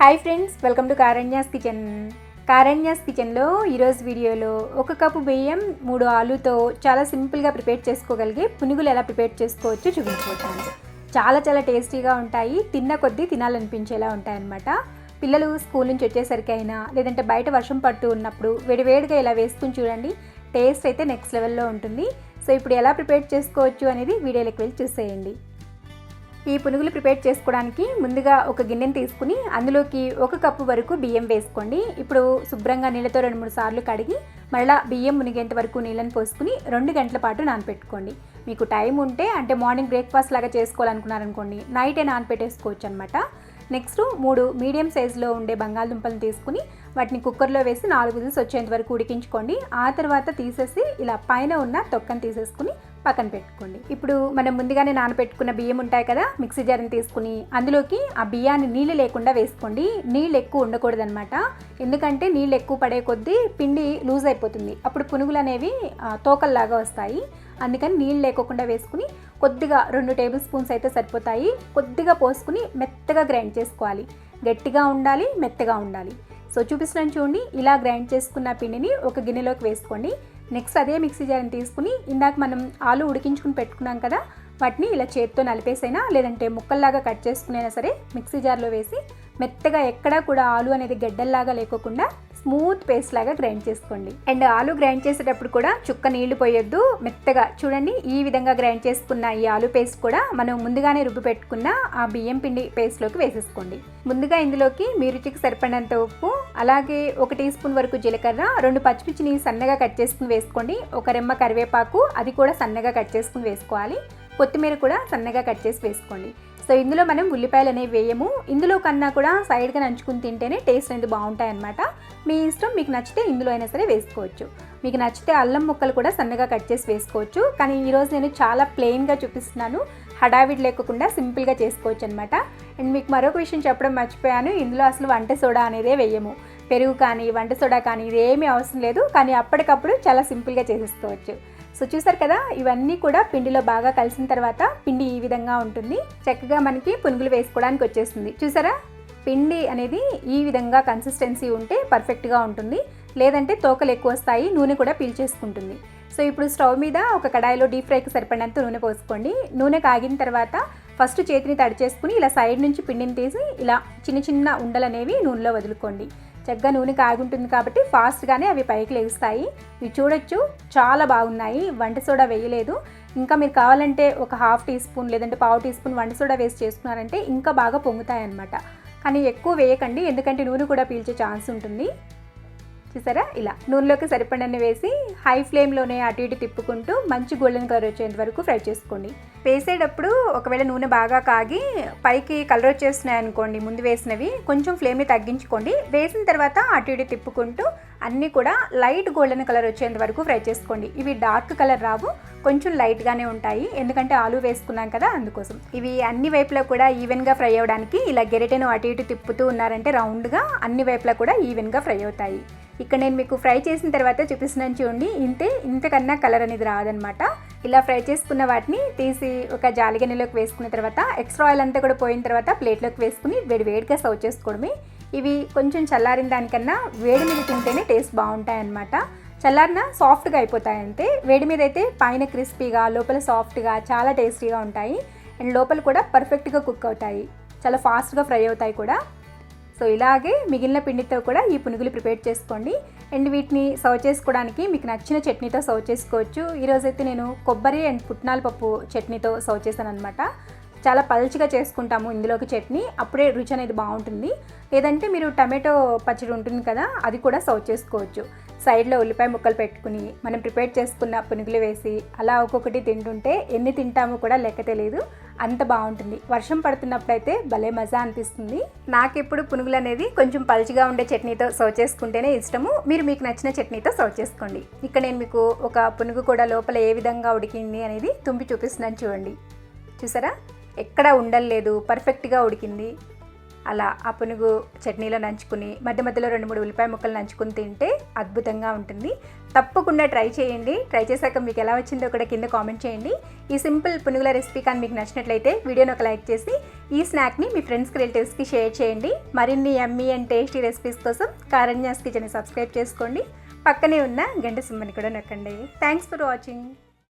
Hi friends welcome to Karanya's kitchen Karanya's కిచెన్లో ఈరోజు వీడియోలో ఒక కప్పు బియ్యం మూడు ఆలుతో చాలా సింపుల్గా ప్రిపేర్ చేసుకోగలిగే పునుగులు ఎలా ప్రిపేర్ చేసుకోవచ్చో చూపించబోతాను చాలా చాలా టేస్టీగా ఉంటాయి తిన్న కొద్దీ తినాలనిపించేలా ఉంటాయన్నమాట. పిల్లలు స్కూల్ నుంచి వచ్చేసరికి అయినా లేదంటే బయట వర్షం పడుతూ ఉన్నప్పుడు వేడివేడిగా ఇలా వేసుకుని చూడండి టేస్ట్ అయితే నెక్స్ట్ లెవెల్లో ఉంటుంది. సో ఇప్పుడు ఎలా ప్రిపేర్ చేసుకోవచ్చు అనేది వీడియోలోకి వెళ్ళి చూసేయండి. ఈ పునుగులు ప్రిపేర్ చేసుకోవడానికి ముందుగా ఒక గిన్నెని తీసుకుని అందులోకి ఒక కప్పు వరకు బియ్యం వేసుకోండి. ఇప్పుడు శుభ్రంగా నీళ్ళతో రెండు మూడు సార్లు కడిగి మళ్ళీ బియ్యం మునిగేంత వరకు నీళ్ళని పోసుకుని రెండు గంటల పాటు నానపెట్టుకోండి. మీకు టైం ఉంటే అంటే మార్నింగ్ బ్రేక్ఫాస్ట్ లాగా చేసుకోవాలనుకున్నారనుకోండి నైటే నానపెట్టేసుకోవచ్చు అనమాట నెక్స్ట్ మూడు మీడియం సైజులో ఉండే బంగాళదుంపలను తీసుకుని వాటిని కుక్కర్లో వేసి నాలుగు విజిల్స్ వచ్చేంత వరకు ఉడికించుకోండి. ఆ తర్వాత తీసేసి ఇలా పైన ఉన్న తొక్కను తీసేసుకుని పక్కన పెట్టుకోండి. ఇప్పుడు మనం ముందుగానే నానబెట్టుకున్న బియ్యం ఉంటాయి కదా మిక్సీ జార్ని తీసుకుని అందులోకి ఆ బియ్యాన్ని నీళ్ళు లేకుండా వేసుకోండి. నీళ్ళు ఎక్కువ ఉండకూడదు అనమాట ఎందుకంటే నీళ్ళు ఎక్కువ పడే కొద్దీ పిండి లూజ్ అయిపోతుంది. అప్పుడు పునుగులు అనేవి తోకల్లాగా వస్తాయి. అందుకని నీళ్ళు లేకోకుండా వేసుకుని కొద్దిగా రెండు టేబుల్ స్పూన్స్ అయితే సరిపోతాయి. కొద్దిగా పోసుకుని మెత్తగా గ్రైండ్ చేసుకోవాలి. గట్టిగా ఉండాలి మెత్తగా ఉండాలి. సో చూపిస్తున్నాను చూడండి. ఇలా గ్రైండ్ చేసుకున్న పిండిని ఒక గిన్నెలోకి వేసుకోండి. నెక్స్ట్ అదే మిక్సీ జార్ని తీసుకుని ఇందాక మనం ఆలు ఉడికించుకుని పెట్టుకున్నాం కదా వాటిని ఇలా చేత్తో నలిపేసైనా లేదంటే ముక్కల్లాగా కట్ చేసుకునైనా సరే మిక్సీ జార్లో వేసి మెత్తగా ఎక్కడా కూడా ఆలు అనేది గడ్డల్లాగా లేకోకుండా స్మూత్ పేస్ట్ లాగా గ్రైండ్ చేసుకోండి. అండ్ ఆలు గ్రైండ్ చేసేటప్పుడు కూడా చుక్క నీళ్ళు పోయొద్దు. మెత్తగా చూడండి ఈ విధంగా గ్రైండ్ చేసుకున్న ఈ ఆలు పేస్ట్ కూడా మనం ముందుగానే రుబ్బి పెట్టుకున్న ఆ బియ్యం పిండి పేస్ట్లోకి వేసేసుకోండి. ముందుగా ఇందులోకి మీ రుచికి సరిపడినంత ఉప్పు అలాగే ఒక టీ స్పూన్ వరకు జీలకర్ర రెండు పచ్చిమిర్చిని సన్నగా కట్ చేసుకుని వేసుకోండి. ఒక రెమ్మ కరివేపాకు అది కూడా సన్నగా కట్ చేసుకుని వేసుకోవాలి. కొత్తిమీర కూడా సన్నగా కట్ చేసి వేసుకోండి. సో ఇందులో మనం ఉల్లిపాయలు అనేవి వేయము. ఇందులో కన్నా కూడా సైడ్గా నంచుకుని తింటేనే టేస్ట్ అనేది బాగుంటాయి అనమాట మీ ఇష్టం మీకు నచ్చితే ఇందులో అయినా సరే వేసుకోవచ్చు. మీకు నచ్చితే అల్లం ముక్కలు కూడా సన్నగా కట్ చేసి వేసుకోవచ్చు. కానీ ఈరోజు నేను చాలా ప్లెయిన్గా చూపిస్తున్నాను. హడావిడి లేకుండా సింపుల్గా చేసుకోవచ్చు అనమాట అండ్ మీకు మరొక విషయం చెప్పడం మర్చిపోయాను. ఇందులో అసలు వంట సోడా అనేదే వేయము. పెరుగు కానీ వంట సోడా కానీ ఇదేమీ అవసరం లేదు. కానీ అప్పటికప్పుడు చాలా సింపుల్గా చేసేసుకోవచ్చు. సో చూసారు కదా ఇవన్నీ కూడా పిండిలో బాగా కలిసిన తర్వాత పిండి ఈ విధంగా ఉంటుంది. చక్కగా మనకి పునుగులు వేసుకోవడానికి వచ్చేస్తుంది. చూసారా? పిండి అనేది ఈ విధంగా కన్సిస్టెన్సీ ఉంటే పర్ఫెక్ట్గా ఉంటుంది. లేదంటే తోకలు ఎక్కువ వస్తాయి నూనె కూడా పీల్చేసుకుంటుంది. సో ఇప్పుడు స్టవ్ మీద ఒక కడాయిలో డీప్ ఫ్రైకి సరిపడినంత నూనె పోసుకోండి. నూనె కాగిన తర్వాత ఫస్ట్ చేతిని తడి చేసుకుని ఇలా సైడ్ నుంచి పిండిని తీసి ఇలా చిన్న చిన్న ఉండలు అనేవి నూనెలో వదులుకోండి. చక్కగా నూనె కాగుంటుంది కాబట్టి ఫాస్ట్గానే అవి పైకి లేస్తాయి ఇవి చూడొచ్చు చాలా బాగున్నాయి. వంట సోడా వేయలేదు. ఇంకా మీరు కావాలంటే ఒక హాఫ్ టీ స్పూన్ లేదంటే పావు టీ స్పూన్ వంట సోడా వేసి చేసుకున్నారంటే ఇంకా బాగా పొంగుతాయి అన్నమాట కానీ ఎక్కువ వేయకండి ఎందుకంటే నూనె కూడా పీల్చే ఛాన్స్ ఉంటుంది. చూసారా? ఇలా నూనెలోకి సరిపడని వేసి హై ఫ్లేమ్లోనే అటు ఇటు తిప్పుకుంటూ మంచి గోల్డెన్ కలర్ వచ్చేంత వరకు ఫ్రై చేసుకోండి. వేసేటప్పుడు ఒకవేళ నూనె బాగా కాగి పైకి కలర్ వచ్చేస్తున్నాయి అనుకోండి ముందు వేసినవి కొంచెం ఫ్లేమ్ని తగ్గించుకోండి. వేసిన తర్వాత అటు ఇటు తిప్పుకుంటూ అన్నీ కూడా లైట్ గోల్డెన్ కలర్ వచ్చేంత వరకు ఫ్రై చేసుకోండి. ఇవి డార్క్ కలర్ రావు కొంచెం లైట్గానే ఉంటాయి. ఎందుకంటే ఆలు వేసుకున్నాం కదా అందుకోసం. ఇవి అన్ని వైపులా కూడా ఈవెన్గా ఫ్రై అవ్వడానికి ఇలా గెరిటెను అటు ఇటు తిప్పుతూ ఉన్నారంటే రౌండ్గా అన్ని వైపులా కూడా ఈవెన్గా ఫ్రై అవుతాయి. ఇక్కడ నేను మీకు ఫ్రై చేసిన తర్వాత చూపిస్తున్నాను చూడండి. ఇంతే ఇంతకన్నా కలర్ అనేది రాదనమాట ఇలా ఫ్రై చేసుకున్న వాటిని తీసి ఒక జాలిగన్నెలోకి వేసుకున్న తర్వాత ఎక్స్ట్రా ఆయిల్ అంతా కూడా పోయిన తర్వాత ప్లేట్లోకి వేసుకుని వేడి వేడిగా సర్వ్ చేసుకోవడమే. ఇవి కొంచెం చల్లారిన దానికన్నా వేడి మీద తింటేనే టేస్ట్ బాగుంటాయి అన్నమాట చల్లారిన సాఫ్ట్గా అయిపోతాయి అంతే. వేడి మీద అయితే పైన క్రిస్పీగా లోపల సాఫ్ట్గా చాలా టేస్టీగా ఉంటాయి. అండ్ లోపల కూడా పర్ఫెక్ట్గా కుక్ అవుతాయి. చాలా ఫాస్ట్గా ఫ్రై అవుతాయి కూడా. సో ఇలాగే మిగిలిన పిండితో కూడా ఈ పునుగులు ప్రిపేర్ చేసుకోండి. అండ్ వీటిని సర్వ్ చేసుకోవడానికి మీకు నచ్చిన చట్నీతో సర్వ్ చేసుకోవచ్చు. ఈరోజైతే నేను కొబ్బరి అండ్ పుట్నాల పప్పు చట్నీతో సర్వ్ చేశాను అనమాట చాలా పల్చగా చేసుకుంటాము ఇందులోకి చట్నీ. అప్పుడే రుచి అనేది బాగుంటుంది. లేదంటే మీరు టమాటో పచ్చడి ఉంటుంది కదా అది కూడా సర్వ్ చేసుకోవచ్చు. సైడ్లో ఉల్లిపాయ ముక్కలు పెట్టుకుని మనం ప్రిపేర్ చేసుకున్న పునుగులు వేసి అలా ఒక్కొక్కటి తింటుంటే ఎన్ని తింటామో కూడా లెక్క తెలియదు. అంత బాగుంటుంది. వర్షం పడుతున్నప్పుడైతే భలే మజా అనిపిస్తుంది. నాకెప్పుడు పునుగులు అనేది కొంచెం పల్చిగా ఉండే చట్నీతో సర్వ్ చేసుకుంటేనే ఇష్టము. మీరు మీకు నచ్చిన చట్నీతో సర్వ్ చేసుకోండి. ఇక్కడ నేను మీకు ఒక పునుగు కూడా లోపల ఏ విధంగా ఉడికింది అనేది తుంపి చూపిస్తున్నాను చూడండి. చూసారా? ఎక్కడ ఉండలేదు. పర్ఫెక్ట్గా ఉడికింది. అలా ఆ పునుగు చట్నీలో నంచుకుని మధ్య మధ్యలో రెండు మూడు ఉల్లిపాయ ముక్కలు నంచుకుని తింటే అద్భుతంగా ఉంటుంది. తప్పకుండా ట్రై చేయండి. ట్రై చేశాక మీకు ఎలా వచ్చిందో కూడా కింద కామెంట్ చేయండి. ఈ సింపుల్ పునుగుల రెసిపీ కానీ మీకు నచ్చినట్లయితే వీడియోని ఒక లైక్ చేసి ఈ స్నాక్ని మీ ఫ్రెండ్స్కి రిలేటివ్స్కి షేర్ చేయండి. మరిన్ని ఎమ్మీ అండ్ టేస్టీ రెసిపీస్ కోసం కారణ్యాస్ కిచెన్ సబ్స్క్రైబ్ చేసుకోండి. పక్కనే ఉన్న గంట సింబని కూడా నొక్కండి. Thanks for watching.